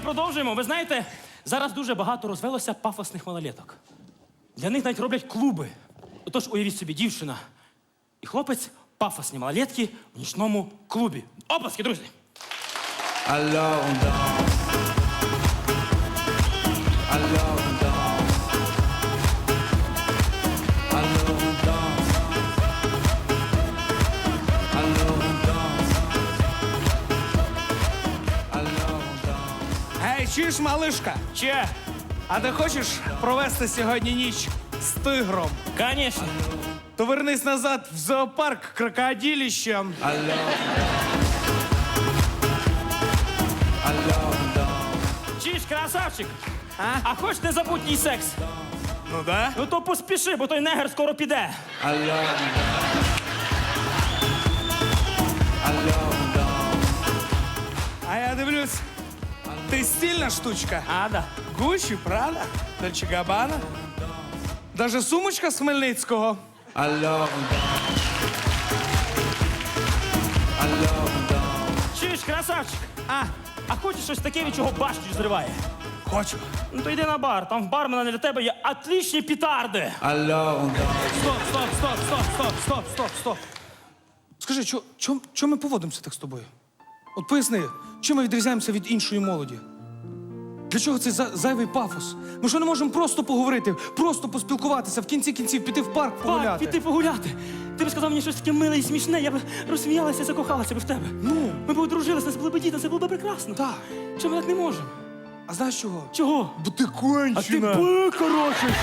продовжуємо. Ви знаєте, зараз дуже багато розвелося пафосних малолеток. Для них навіть роблять клуби. Отож, уявіть собі, дівчина і хлопець пафосні малолетки в нічному клубі. Опаски, друзі! Alors on. Гей, чуєш, малишка? Че? А ти хочеш провести сьогодні ніч з тигром? Конечно. То вернись назад в зоопарк danse. Чиш, красавчик! А? а хоч незабутній секс? Ну да? Ну то поспіши, бо той негр скоро піде. А я дивлюсь, ти стільна штучка. А, да. Гучі, Прада, Дольче Габана. Даже сумочка з Хмельницького. Danse. Чиш, красавчик! А, а хочеш щось таке, від чого башню зриває? Хочу. Ну то йди на бар, там в бармена для тебе є отлічні пітарди. Danse. Стоп, стоп, стоп, стоп, стоп, стоп, стоп, стоп. Скажи, чо, чо, чо ми поводимося так з тобою? От поясни, чим ми відрізняємося від іншої молоді? Для чого цей за- зайвий пафос? Ми що не можемо просто поговорити, просто поспілкуватися, в кінці кінців піти в парк погуляти? Пак, піти погуляти. Ти б сказав мені щось таке миле і смішне, я б розсміялася і закохалася б в тебе. Ну. Ми б одружилися, нас були б діти, це було б прекрасно. Так. Чому ми так не можемо? А знаєш чого? Чого? Бо ти кончена. А ти б, коротше.